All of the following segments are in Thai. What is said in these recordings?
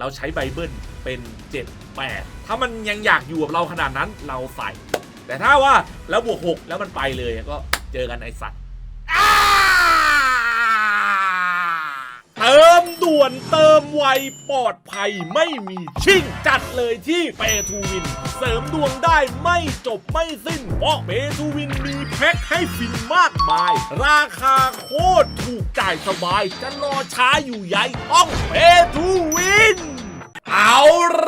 เราใช้ไบเบิลเป็น 7 8 ถ้ามันยังอยากอยู่กับเราขนาดนั้นเราใส่ แต่ถ้าว่าแล้วบวก 6 แล้วมันไปเลยก็เจอกันไอสัตว์เติมด่วนเติมไวปลอดภัยไม่มีชิ่งจัดเลยที่เปทูวิน เสริมดวงได้ไม่จบไม่สิ้น เพราะเปทูวินมีแพ็คให้ฟินมากมาย ราคาโคตรถูกจ่ายสบาย จะรอช้าอยู่ใหญ่ต้องเปทูวิน เอา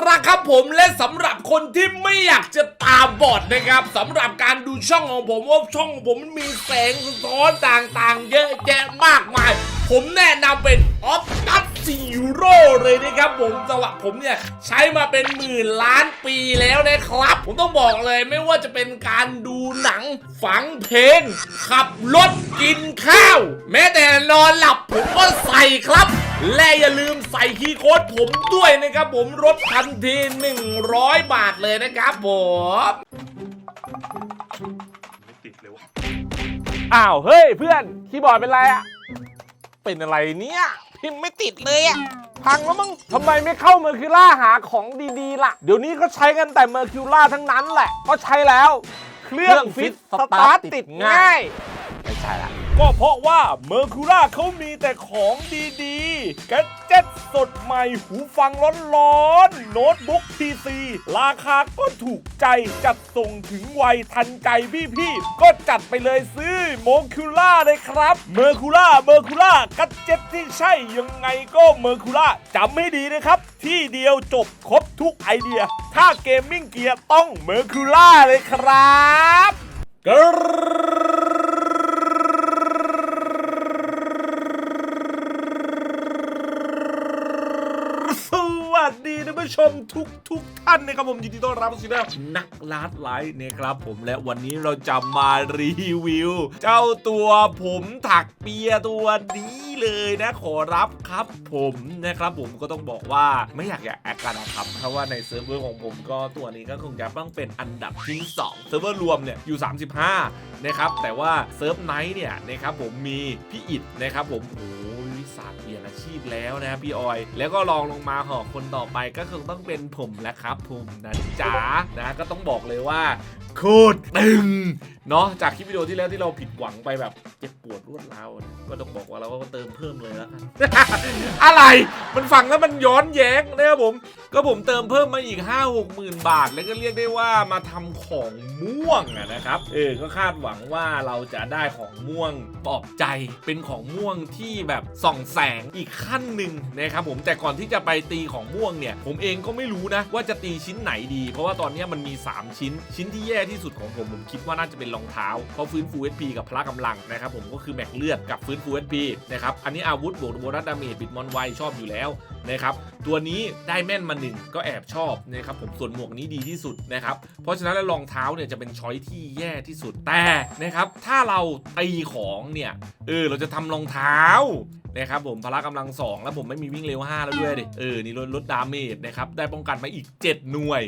ละครับผมและสำหรับคนที่ไม่อยากจะตาบอดนะครับสำหรับการดูช่องของผมว่าช่องของผมมันมีแสงสะท้อนต่างๆ เยอะแยะมากมาย ผมแนะนำเป็นออฟตัสซีโร่เลยนะครับผมสำหรับผมเนี่ยใช้มาเป็นหมื่นล้านปีแล้วนะครับ ผมต้องบอกเลยไม่ว่าจะเป็นการดูหนังฟังเพลงขับรถกินข้าว แม้แต่นอนหลับผมก็ใส่ครับ และอย่าลืมใส่คีย์โค้ดผมด้วยนะครับ ผมลดทันที 100 บาทเลยนะครับผมไม่ติดเลยวะอ้าวเฮ้ยเพื่อนคีย์บอร์ดเป็นไรอะเป็นอะไรเนี่ยพิมพ์ไม่ติดเลยอะพังแล้วมั้งทำไมไม่เข้าเมอร์คิวล่าหาของดีๆ ล่ะ เดี๋ยวนี้ก็ใช้กันแต่เมอร์คิวล่าทั้งนั้นแหละก็ใช้แล้ว เครื่องฟิตสตาร์ทติดง่าย ไม่ใช่ละ ก็เพราะว่าเมอร์คูล่าเขามีแต่ของดีๆแกดเจ็ตสดใหม่หูฟังร้อนๆ โน้ตบุ๊กพีซีราคาก็ถูกใจจัดส่งถึงไวทันใจพี่ๆ ก็จัดไปเลยซื้อโมคูล่าเลยครับเมอร์คูล่าเมอร์คูล่ากัดเจ็ตที่ใช่ยังไงก็เมอร์คูล่าจำให้ดีนะครับ ที่เดียวจบครบทุกไอเดีย ถ้าเกมมิ่งเกียร์ต้องเมอร์คูล่าเลยครับกสวัสดี ท่านผู้ชมทุกทุกท่านนะครับผมยินดีต้อนรับสู่ช่องนักลาดไลฟ์นะครับผมและวันนี้เราจะมารีวิว เจ้าตัวผมถักเปียตัวนี้เลยนะขอรับครับผมนะครับผมก็ต้องบอกว่าไม่อยากอยากแอคกันนะครับเพราะว่าในเซิร์ฟเวอร์ของผมก็ตัวนี้ก็คงจะต้องเป็นอันดับที่2เซิร์ฟเวอร์รวมเนี่ยอยู่ 35นะครับแต่ว่าเซิร์ฟไนท์เนี่ยนะครับผมมีพี่อิดนะครับผมโอ้ ศาสตร์เปลี่ยนอาชีพแล้วนะพี่ออย แล้วก็ลองลงมาหอคนต่อไปก็คงต้องเป็นผมแหละครับผมนะจ๋านะก็ต้องบอกเลยว่าโคตรตึงเนาะจากคลิปวิดีโอที่แล้วที่เราผิดหวังไปแบบเจ็บปวดรวดร้าวก็ต้องบอกว่าเราก็เติมเพิ่มเลยแล้วกันอะไรมันฟังแล้วมันย้อนแย้งนะครับผม ก็ผมเติมเพิ่มมาอีก 5 6หมื่นบาท แล้วก็เรียกได้ว่ามาทำของม่วงอะนะครับ เออ ก็คาดหวังว่าเราจะได้ของม่วงปลอบใจ เป็นของม่วงที่แบบส่องแสงอีกขั้นหนึ่งนะครับผมแต่ก่อนที่จะไปตีของม่วงเนี่ย ผมเองก็ไม่รู้นะ ว่าจะตีชิ้นไหนดี เพราะว่าตอนนี้มันมี 3 ชิ้น ชิ้นที่แย่ที่สุดของผม ผมคิดว่าน่าจะเป็นรองเท้าเพราะฟื้นฟู SP กับพละกำลังนะครับผมก็คือแม็กเลือดกับฟื้นฟู SP นะครับอันนี้อาวุธบวกโบนัสดาเมจบิดมอนไวชอบอยู่แล้วนะครับตัวนี้ได้แม่นมาหนึ่งก็แอบชอบนะครับผมส่วนหมวกนี้ดีที่สุดนะครับเพราะฉะนั้นแล้วรองเท้าเนี่ยจะเป็นช้อยที่แย่ที่สุดแต่นะครับถ้าเราตีของเนี่ยเออเราจะทำรองเท้า นะครับผมพละกำลัง 2 แล้วผมไม่มีวิ่งเร็ว 5 แล้วด้วยดิเออนี่ลดลดดาเมจนะครับได้ป้องกันมาอีก 7 หน่วย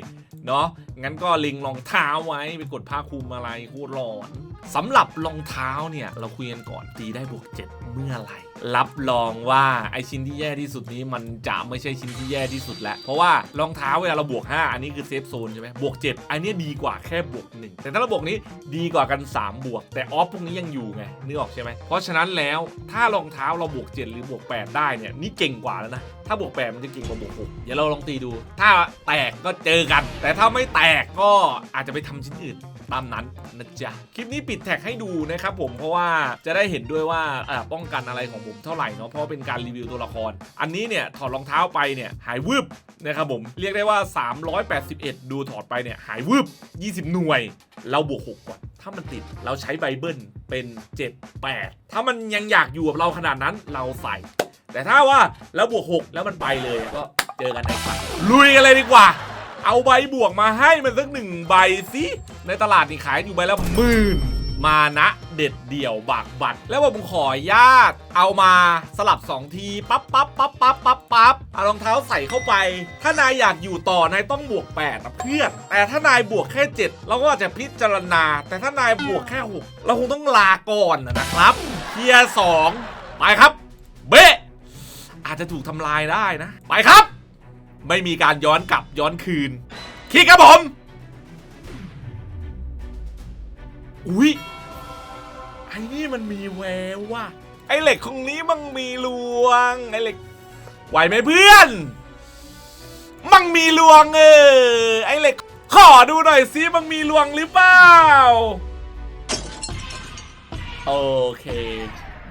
เนาะงั้นก็ล็งรองเท้าไว้ไปกดผ้าคลุมอะไรโคตรร้อนสำหรับรองเท้าเนี่ย เราคุยกันก่อนตีได้บวก7เมื่อไหร่ รับรองว่าไอชิ้นที่แย่ที่สุดนี้มันจะไม่ใช่ชิ้นที่แย่ที่สุดแล้ว เพราะว่ารองเท้าเวลาเราบวก 5 อันนี้คือเซฟโซนใช่ไหมบวก 7 อันนี้ดีกว่าแค่บวก 1 แต่ถ้าเราบวกนี้ดีกว่ากัน 3 บวก แต่ออฟพวกนี้ยังอยู่ไงนึกออกใช่ไหมเพราะฉะนั้นแล้วถ้ารองเท้าเราบวก7 หรือบวก 8 ได้เนี่ยนี่เก่งกว่าแล้วนะ ถ้าบวก 8 มันจะเก่งกว่าบวก6เดี๋ยวเราลองตีดู ถ้าแตกก็เจอกัน แต่ถ้าไม่แตกก็อาจจะไปทำชิ้นอื่น ตามนั้นนะจ๊ะคลิปนี้ปิดแท็กให้ดูนะครับผมเพราะว่าจะได้เห็นด้วยว่าป้องกันอะไรของผมเท่าไหร่เนาะเพราะเป็นการรีวิวตัวละคร อันนี้เนี่ยถอดรองเท้าไปเนี่ยหายวืบนะครับผมเรียกได้ว่า 381 ดูถอดไปเนี่ยหายวืบ20 หน่วย เราบวก6ก่อนถ้ามันติดเราใช้ไบเบิลเป็น 7 8 ถ้ามันยังอยากอยู่กับเราขนาดนั้นเราใส่ แต่ถ้าว่าแล้วบวก 6 แล้วมันไปเลยก็เจอกันในฝันลุยกันเลยดีกว่า เอาใบบวกมาให้มันสักหนึ่งใบสิในตลาดนี่ขายอยู่ใบละหมื่นมานะเด็ดเดี่ยวบากบัตรแล้วผมขออนุญาตเอามาสลับ 2 ทีปั๊บปั๊บปั๊บปั๊บปั๊บปั๊บเอารองเท้าใส่เข้าไป ถ้านายอยากอยู่ต่อนายต้องบวก8นะเพื่อนแต่ถ้านายบวกแค่ 7 เราก็อาจจะพิจารณา แต่ถ้านายบวกแค่ 6 เราคงต้องลาก่อนนะครับเทียร์สองไปครับ เบ๊ะอาจจะถูกทำลายได้นะ ไปครับ ไม่มีการย้อนกลับย้อนคืนคลิกครับผม อุ้ยไอ้นี่มันมีแววว่ะ ไอ้เหล็กของนี้มันมีลวง ไอ้เหล็ก ไหวไหมเพื่อน มันมีลวงเออ ไอ้เหล็ก ขอดูหน่อยสิมันมีลวงหรือเปล่า โอเค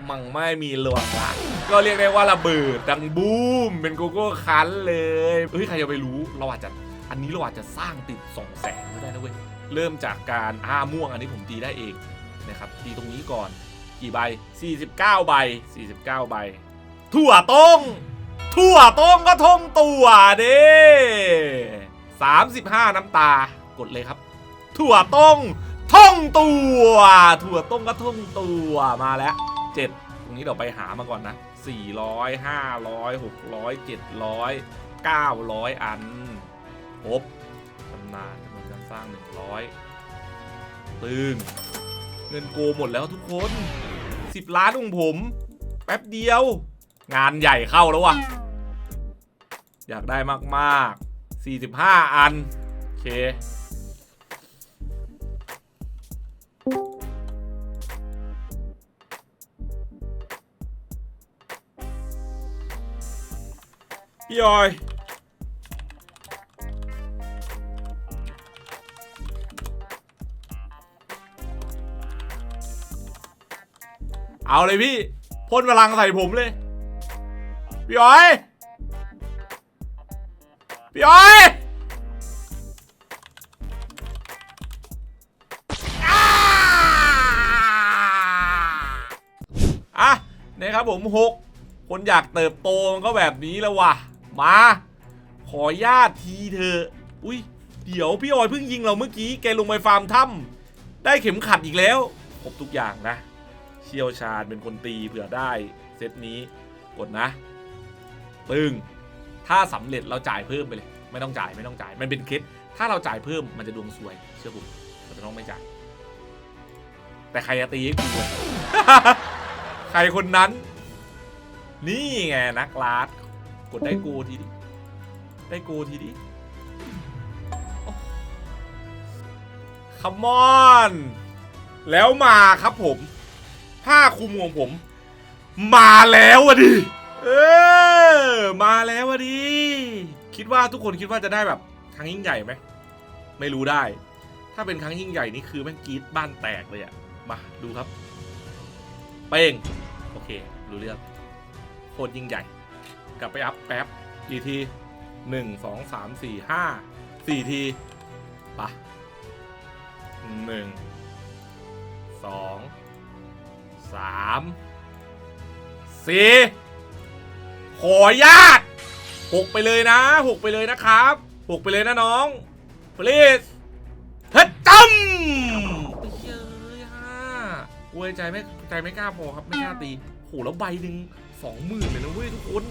มันไม่มีลวงละก็เรียกได้ว่าระเบิดดังบูมเป็นโกโก้คันเลยเฮ้ยใครจะไปรู้เราอาจจะอันนี้เราอาจจะสร้างติดสองแสนก็ได้นะเว้ยเริ่มจากการอ้าม่วงอันนี้ผมตีได้เองนะครับตีตรงนี้ก่อนกี่ใบ 49 ใบ 49 ใบ ถั่วต้งถั่วต้งก็ท่งตัวเด้35น้ำตากดเลยครับ ถั่วต้งท่องตัว ถั่วต้งก็ท่องตัวมาแล้ว เจ็ดตรงนี้เราไปหามาก่อนนะ 400 500 600 700 900 อันครบตำนานจำนวนการสร้าง 100 ตึง เงินโกหมดแล้วทุกคน 10 ล้านของผม แป๊บเดียว งานใหญ่เข้าแล้ววะอยากได้มาก ๆ 45 อัน โอเค พี่ออยเอาเลยพี่พ่นพลังใส่ผมเลย พี่ออย พี่ออยอ่าอะนะครับผมหกคนอยากเติบโตมันก็แบบนี้แล้วว่ะ มา ขอญาตทีเถออุ้ย เดี๋ยวพี่ออยเพิ่งยิงเราเมื่อกี้ แกลงไปฟาร์มถ้ำได้เข็มขัดอีกแล้ว ครบทุกอย่างนะ เชี่ยวชาญเป็นคนตีเผื่อได้ เซตนี้ กดนะ ตึง ถ้าสำเร็จเราจ่ายเพิ่มไปเลย ไม่ต้องจ่ายไม่ต้องจ่าย มันเป็นเคล็ดถ้าเราจ่ายเพิ่มมันจะดวงซวย เชื่อผมเราจะต้องไม่จ่าย แต่ใครจะตีให้กูใครคนนั้น นี่ไงนักลาด กดได้โกทีดิ ได้โกทีดิคัมมอน แล้วมาครับผม ผ้าคลุมของผม มาแล้วอะดิ เออ มาแล้วอะดิ คิดว่าทุกคนคิดว่าจะได้แบบครั้งยิ่งใหญ่ไหม ไม่รู้ได้ ถ้าเป็นครั้งยิ่งใหญ่นี่คือแม่งกรีดบ้านแตกเลยอะมาดูครับ เป้ง โอเค รู้เรื่องโคตรยิ่งใหญ่ กลับไปอัพแป๊บกี่ทีหนึ่งสองสามสี่ห้าสี่ทีปะหนึ่งสองสามสี่ขอญาตหกไปเลยนะหกไปเลยนะครับหกไปเลยนะน้อง please เฮ็ดจำเฮ้ยฮ่าอวยใจไม่ใจไม่กล้าพอครับไม่กล้าตีโหแล้วใบหนึ่งสองหมื่นเลยนะเว้ยทุกคน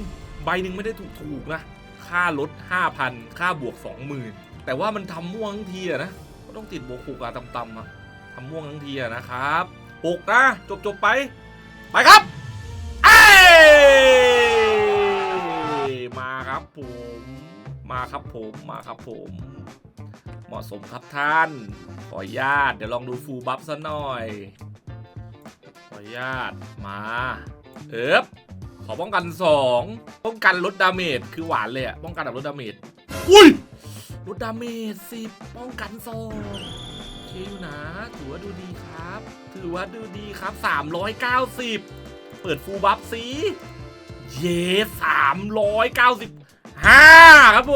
ใบหนึ่งไม่ได้ถูกถูกนะ ค่ารถ5,000 ค่าบวก 20,000 แต่ว่ามันทำม่วงทั้งทีอะนะ ก็ต้องติดบวกคูกาต่ำๆอะทำม่วงทั้งทีอะนะครับหกนะจบจบ ๆ ไป ไปครับเอ้ยมาครับผม มาครับผม มาครับผม เหมาะสมครับท่าน ขออนุญาต เดี๋ยวลองดูฟูลบัฟซะหน่อย ขออนุญาต มา เอิบ อป้องกัน2ป้องกันลดดาเมจคือหวานเลยอะป้องกันแบบลดดาเมจอุ้ยลดดาเมจสิป้องกัน2โอเคอยู่นะถือว่าดูดีครับ ถือว่าดูดีครับ 390 เปิดฟูลบัฟสิเย่390ห้าครับผ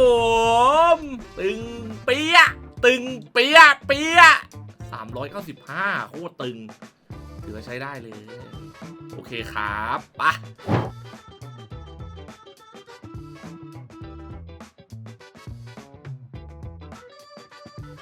ม ตึงเปียะตึงเปียะเปียะ395โคตรตึง ถือว่าใช้ได้เลย โอเคครับปะ